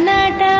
ಕರ್ನಾಟಕ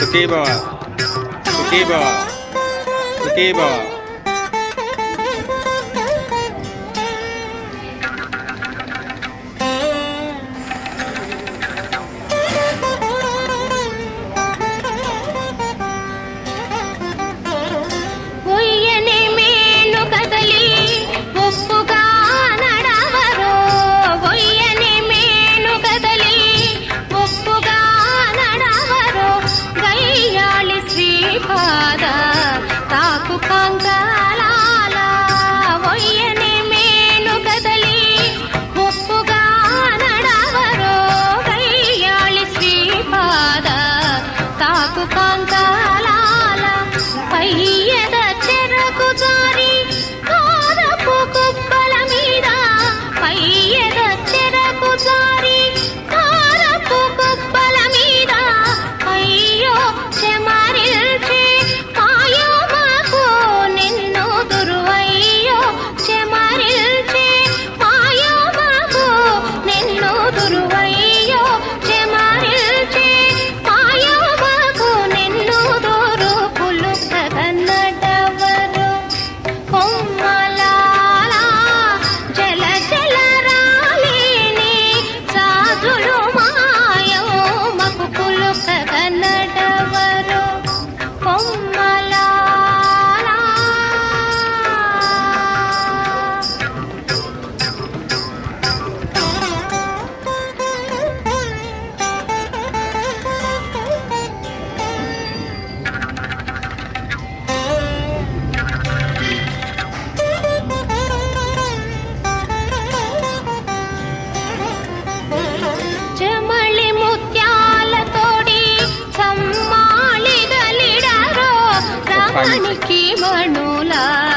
時計ば時計ば時計ば బాధ తాకు కంగాల ఒయ్యని మేను కదలి ముప్పుగా నడవరో కయ్యాళి శ్రీపాద తాకు కంగాల పయ్యద Anikima no.